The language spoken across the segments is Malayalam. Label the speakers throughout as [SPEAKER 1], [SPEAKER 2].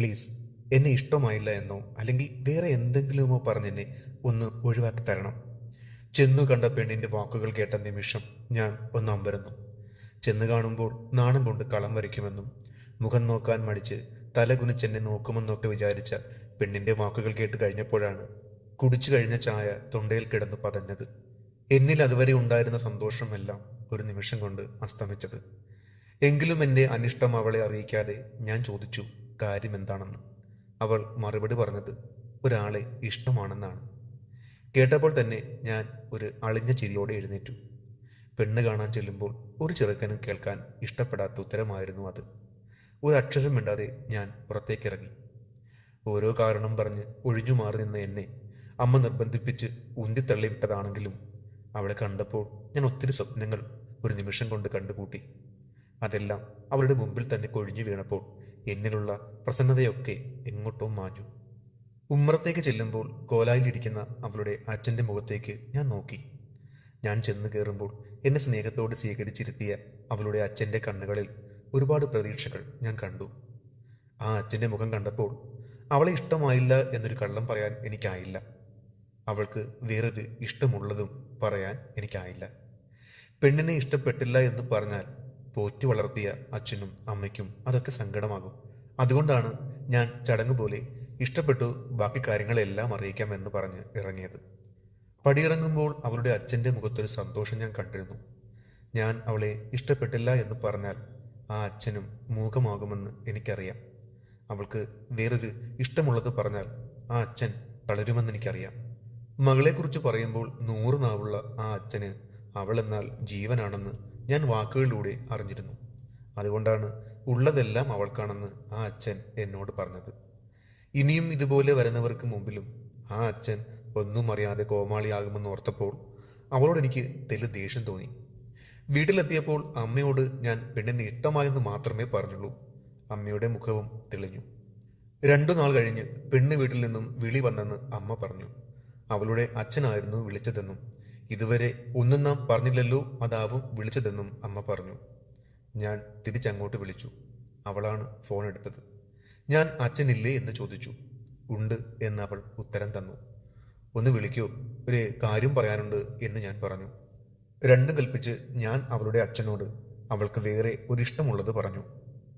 [SPEAKER 1] പ്ലീസ് എന്നെ ഇഷ്ടമായില്ല എന്നോ അല്ലെങ്കിൽ വേറെ എന്തെങ്കിലുമോ പറഞ്ഞെന്നെ ഒന്ന് ഒഴിവാക്കി തരണം. ചെന്നു കണ്ട പെണ്ണിന്റെ വാക്കുകൾ കേട്ട നിമിഷം ഞാൻ ഒന്ന് അമ്പരന്നു. ചെന്ന് കാണുമ്പോൾ നാണം കൊണ്ട് കളം വരയ്ക്കുമെന്നും മുഖം നോക്കാൻ മടിച്ച് തല കുനിച്ചെന്നെ നോക്കുമെന്നൊക്കെ വിചാരിച്ച പെണ്ണിന്റെ വാക്കുകൾ കേട്ട് കഴിഞ്ഞപ്പോഴാണ് കുടിച്ചു കഴിഞ്ഞ ചായ തൊണ്ടയിൽ കിടന്നു പതഞ്ഞത്. എന്നിൽ അതുവരെ ഉണ്ടായിരുന്ന സന്തോഷമെല്ലാം ഒരു നിമിഷം കൊണ്ട് അസ്തമിച്ചത്. എങ്കിലും എന്റെ അനിഷ്ടം അവളെ അറിയിക്കാതെ ഞാൻ ചോദിച്ചു കാര്യം എന്താണെന്ന് അവൾ മറുപടി പറഞ്ഞത് ഒരാളെ ഇഷ്ടമാണെന്നാണ്. കേട്ടപ്പോൾ തന്നെ ഞാൻ ഒരു അളിഞ്ഞ ചിരിയോടെ എഴുന്നേറ്റു. പെണ്ണ് കാണാൻ ചെല്ലുമ്പോൾ ഒരു ചെറുക്കനും കേൾക്കാൻ ഇഷ്ടപ്പെടാത്ത ഉത്തരമായിരുന്നു അത്. ഒരു അക്ഷരം മിണ്ടാതെ ഞാൻ പുറത്തേക്കിറങ്ങി. ഓരോ കാരണം പറഞ്ഞ് ഒഴിഞ്ഞു മാറി നിന്ന എന്നെ അമ്മ നിർബന്ധിപ്പിച്ച് ഉന്തിത്തള്ളി വിട്ടതാണെങ്കിലും അവളെ കണ്ടപ്പോൾ ഞാൻ ഒത്തിരി സ്വപ്നങ്ങൾ ഒരു നിമിഷം കൊണ്ട് കണ്ടുകൂട്ടി. അതെല്ലാം അവളുടെ മുമ്പിൽ തന്നെ കൊഴിഞ്ഞു വീണപ്പോൾ എന്നിലുള്ള പ്രസന്നതയൊക്കെ എങ്ങോട്ടോ മാഞ്ഞു. ഉമ്മറത്തേക്ക് ചെല്ലുമ്പോൾ കോലായിലിരിക്കുന്ന അവളുടെ അച്ഛന്റെ മുഖത്തേക്ക് ഞാൻ നോക്കി. ഞാൻ ചെന്ന് കയറുമ്പോൾ എന്നെ സ്നേഹത്തോട് സ്വീകരിച്ചിരുത്തിയ അവളുടെ അച്ഛന്റെ കണ്ണുകളിൽ ഒരുപാട് പ്രതീക്ഷകൾ ഞാൻ കണ്ടു. ആ അച്ഛന്റെ മുഖം കണ്ടപ്പോൾ അവളെ ഇഷ്ടമായില്ല എന്നൊരു കള്ളം പറയാൻ എനിക്കായില്ല. അവൾക്ക് വേറൊരു ഇഷ്ടമുള്ളതും പറയാൻ എനിക്കായില്ല. പെണ്ണിനെ ഇഷ്ടപ്പെട്ടില്ല എന്ന് പറഞ്ഞാൽ പോറ്റി വളർത്തിയ അച്ഛനും അമ്മയ്ക്കും അതൊക്കെ സങ്കടമാകും. അതുകൊണ്ടാണ് ഞാൻ ചടങ്ങ് പോലെ ഇഷ്ടപ്പെട്ടു ബാക്കി കാര്യങ്ങളെല്ലാം അറിയിക്കാം എന്ന് പറഞ്ഞ് ഇറങ്ങിയത്. പടിയിറങ്ങുമ്പോൾ അവളുടെ അച്ഛന്റെ മുഖത്തൊരു സന്തോഷം ഞാൻ കണ്ടിരുന്നു. ഞാൻ അവളെ ഇഷ്ടപ്പെട്ടില്ല എന്ന് പറഞ്ഞാൽ ആ അച്ഛനും മൂകമാകുമെന്ന് എനിക്കറിയാം. അവൾക്ക് വേറൊരു ഇഷ്ടമുള്ളത് പറഞ്ഞാൽ ആ അച്ഛൻ തളരുമെന്ന് എനിക്കറിയാം. മകളെക്കുറിച്ച് പറയുമ്പോൾ നൂറ് നാവുള്ള ആ അച്ഛന് അവളെന്നാൽ ജീവനാണെന്ന് ഞാൻ വാക്കുകളിലൂടെ അറിഞ്ഞിരുന്നു. അതുകൊണ്ടാണ് ഉള്ളതെല്ലാം അവൾക്കാണെന്ന് ആ അച്ഛൻ എന്നോട് പറഞ്ഞത്. ഇനിയും ഇതുപോലെ വരുന്നവർക്ക് മുമ്പിലും ആ അച്ഛൻ ഒന്നും അറിയാതെ കോമാളിയാകുമെന്ന് ഓർത്തപ്പോൾ അവളോട് എനിക്ക് തെൽ ദേഷ്യം തോന്നി. വീട്ടിലെത്തിയപ്പോൾ അമ്മയോട് ഞാൻ പെണ്ണിനെ ഇഷ്ടമായെന്ന് മാത്രമേ പറഞ്ഞുള്ളൂ. അമ്മയുടെ മുഖവും തെളിഞ്ഞു. രണ്ടു നാൾ കഴിഞ്ഞ് പെണ്ണ് വീട്ടിൽ നിന്നും വിളി വന്നെന്ന് അമ്മ പറഞ്ഞു. അവളുടെ അച്ഛനായിരുന്നു വിളിച്ചതെന്നും ഇതുവരെ ഒന്നും നാം പറഞ്ഞില്ലല്ലോ അതാവും വിളിച്ചതെന്നും അമ്മ പറഞ്ഞു. ഞാൻ തിരിച്ചങ്ങോട്ട് വിളിച്ചു. അവളാണ് ഫോൺ എടുത്തത്. ഞാൻ അച്ഛനില്ലേ എന്ന് ചോദിച്ചു. ഉണ്ട് എന്ന് അവൾ ഉത്തരം തന്നു. ഒന്ന് വിളിക്കൂ. ഒരു കാര്യം പറയാനുണ്ട് എന്ന് ഞാൻ പറഞ്ഞു. രണ്ടും കൽപ്പിച്ച് ഞാൻ അവളുടെ അച്ഛനോട് അവൾക്ക് വേറെ ഒരിഷ്ടമുള്ളത് പറഞ്ഞു.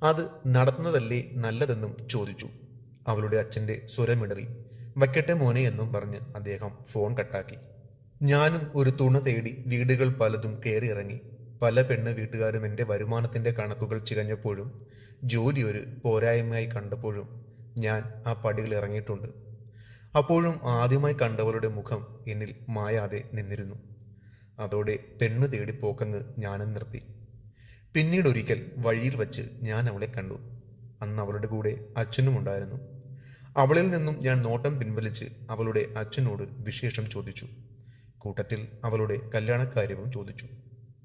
[SPEAKER 1] അത് നടത്തുന്നതല്ലേ നല്ലതെന്നും ചോദിച്ചു. അവളുടെ അച്ഛന്റെ സ്വരമിടറി. വയ്ക്കട്ടെ മോനെ എന്നും പറഞ്ഞ് അദ്ദേഹം ഫോൺ കട്ടാക്കി. ഞാനും ഒരു തുണ തേടി വീടുകൾ പലതും കയറി ഇറങ്ങി പല പെണ്ണ് വീട്ടുകാരും എന്റെ വരുമാനത്തിന്റെ കണക്കുകൾ ചികഞ്ഞപ്പോഴും ജോലി ഒരു പോരായ്മയായി കണ്ടപ്പോഴും ഞാൻ ആ പടികൾ ഇറങ്ങിയിട്ടുണ്ട്. അപ്പോഴും ആദ്യമായി കണ്ടവളുടെ മുഖം എന്നിൽ മായാതെ നിന്നിരുന്നു. അതോടെ പെണ്ണ് തേടി പോക്കങ്ങ് ഞാനും നിർത്തി. പിന്നീട് ഒരിക്കൽ വഴിയിൽ വച്ച് ഞാൻ അവളെ കണ്ടു. അന്ന് അവളുടെ കൂടെ അച്ഛനും ഉണ്ടായിരുന്നു. അവളിൽ നിന്നും ഞാൻ നോട്ടം പിൻവലിച്ച് അവളുടെ അച്ഛനോട് വിശേഷം ചോദിച്ചു. കൂട്ടത്തിൽ അവളുടെ കല്യാണക്കാര്യവും ചോദിച്ചു.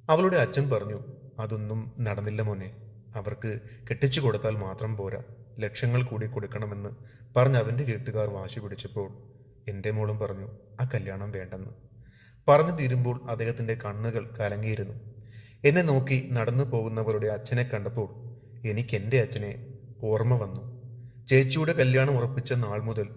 [SPEAKER 1] അവളുടെ അച്ഛൻ പറഞ്ഞു അതൊന്നും നടന്നില്ല മോനെ. അവർക്ക് കെട്ടിച്ചു കൊടുത്താൽ മാത്രം പോരാ. ലക്ഷങ്ങൾ കൂടി കൊടുക്കണമെന്ന് പറഞ്ഞ് അവന്റെ വീട്ടുകാർ വാശി പിടിച്ചപ്പോൾ എന്റെ മോളും പറഞ്ഞു ആ കല്യാണം വേണ്ടെന്ന്. പറഞ്ഞു തീരുമ്പോൾ അദ്ദേഹത്തിന്റെ കണ്ണുകൾ കലങ്ങിയിരുന്നു. എന്നെ നോക്കി നടന്നു പോകുന്നവരുടെ അച്ഛനെ കണ്ടപ്പോൾ എനിക്ക് എന്റെ അച്ഛനെ ഓർമ്മ വന്നു. ചേച്ചിയുടെ കല്യാണം ഉറപ്പിച്ച നാൾ മുതൽ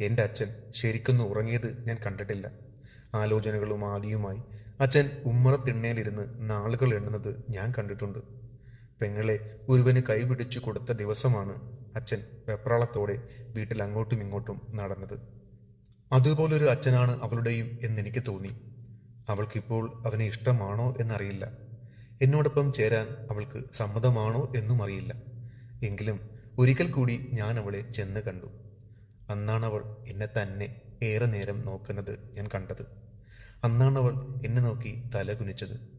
[SPEAKER 1] എന്റെ അച്ഛൻ ശരിക്കൊന്ന് ഉറങ്ങിയത് ഞാൻ കണ്ടിട്ടില്ല. ആലോചനകളും ആദിയുമായി അച്ഛൻ ഉമ്മറത്തിണ്ണയിലിരുന്ന് നാളുകൾ എണ്ണുന്നത് ഞാൻ കണ്ടിട്ടുണ്ട്. പെങ്ങളെ ഒരുവന് കൈപിടിച്ചു കൊടുത്ത ദിവസമാണ് അച്ഛൻ വെപ്രാളത്തോടെ വീട്ടിൽ അങ്ങോട്ടും ഇങ്ങോട്ടും നടന്നത്. അതുപോലൊരു അച്ഛനാണ് അവളുടെയും എന്നെനിക്ക് തോന്നി. അവൾക്കിപ്പോൾ അവനെ ഇഷ്ടമാണോ എന്നറിയില്ല. എന്നോടൊപ്പം ചേരാൻ അവൾക്ക് സമ്മതമാണോ എന്നും അറിയില്ല. എങ്കിലും ഒരിക്കൽ കൂടി ഞാൻ അവളെ ചെന്ന് കണ്ടു. അന്നാണവൾ എന്നെ തന്നെ ഏറെ നേരം നോക്കുന്നത് ഞാൻ കണ്ടത്. അന്നാണ് അവൾ എന്നെ നോക്കി തല കുനിച്ചത്.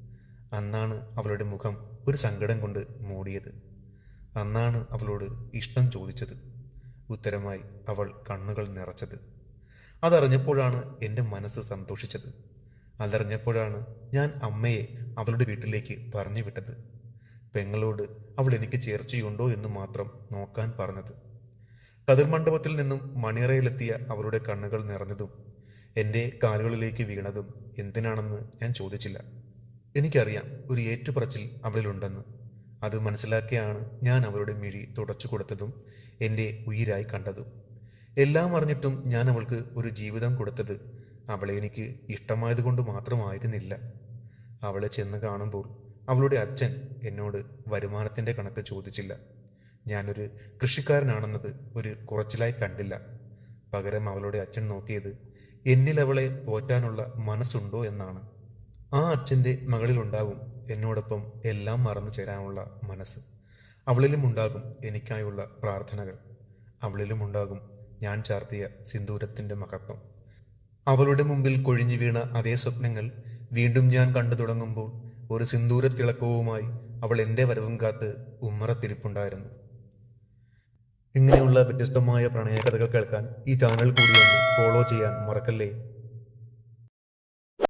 [SPEAKER 1] അന്നാണ് അവളുടെ മുഖം ഒരു സങ്കടം കൊണ്ട് മൂടിയത്. അന്നാണ് അവളോട് ഇഷ്ടം ചോദിച്ചത്. ഉത്തരമായി അവൾ കണ്ണുകൾ നിറച്ചത്. അതറിഞ്ഞപ്പോഴാണ് എന്റെ മനസ്സ് സന്തോഷിച്ചത്. അതറിഞ്ഞപ്പോഴാണ് ഞാൻ അമ്മയെ അവളുടെ വീട്ടിലേക്ക് പറഞ്ഞു വിട്ടത്. പെങ്ങളോട് അവൾ എനിക്ക് ചേർച്ചയുണ്ടോ എന്ന് മാത്രം നോക്കാൻ പറഞ്ഞത്. കതിർമണ്ഡപത്തിൽ നിന്നും മണിയറയിലെത്തിയ അവരുടെ കണ്ണുകൾ നിറഞ്ഞതും എന്റെ കാലുകളിലേക്ക് വീണതും എന്തിനാണെന്ന് ഞാൻ ചോദിച്ചില്ല. എനിക്കറിയാം ഒരു ഏറ്റുപറച്ചിൽ അവളിലുണ്ടെന്ന് അത് മനസ്സിലാക്കിയാണ് ഞാൻ അവരുടെ മിഴി തുടച്ചു കൊടുത്തതും എന്റെ ഉയിരായി കണ്ടതും. എല്ലാം അറിഞ്ഞിട്ടും ഞാൻ അവൾക്ക് ഒരു ജീവിതം കൊടുത്തത് അവളെ എനിക്ക് ഇഷ്ടമായതുകൊണ്ട് മാത്രമായിരുന്നില്ല. അവളെ ചെന്ന് കാണുമ്പോൾ അവളുടെ അച്ഛൻ എന്നോട് വരുമാനത്തിന്റെ കണക്ക് ചോദിച്ചില്ല. ഞാനൊരു കൃഷിക്കാരനാണെന്നത് ഒരു കുറച്ചിലായി കണ്ടില്ല. പകരം അവളുടെ അച്ഛൻ നോക്കിയത് എന്നിൽ അവളെ പോറ്റാനുള്ള മനസ്സുണ്ടോ എന്നാണ്. ആ അച്ഛന്റെ മകളിലുണ്ടാകും എന്നോടൊപ്പം എല്ലാം മറന്നു ചേരാനുള്ള മനസ്സ്. അവളിലും ഉണ്ടാകും എനിക്കായുള്ള പ്രാർത്ഥനകൾ. അവളിലും ഉണ്ടാകും ഞാൻ ചാർത്തിയ സിന്ദൂരത്തിന്റെ മഹത്വം. അവളുടെ മുമ്പിൽ കൊഴിഞ്ഞു വീണ അതേ സ്വപ്നങ്ങൾ വീണ്ടും ഞാൻ കണ്ടു തുടങ്ങുമ്പോൾ ഒരു സിന്ദൂരത്തിളക്കവുമായി അവൾ എന്റെ വരവും കാത്ത് ഉമ്മറത്തിരിപ്പുണ്ടായിരുന്നു. ഇങ്ങനെയുള്ള വ്യത്യസ്തമായ പ്രണയകഥകൾ കേൾക്കാൻ ഈ ചാനൽ കൂടി ഫോളോ ചെയ്യാൻ മറക്കല്ലേ?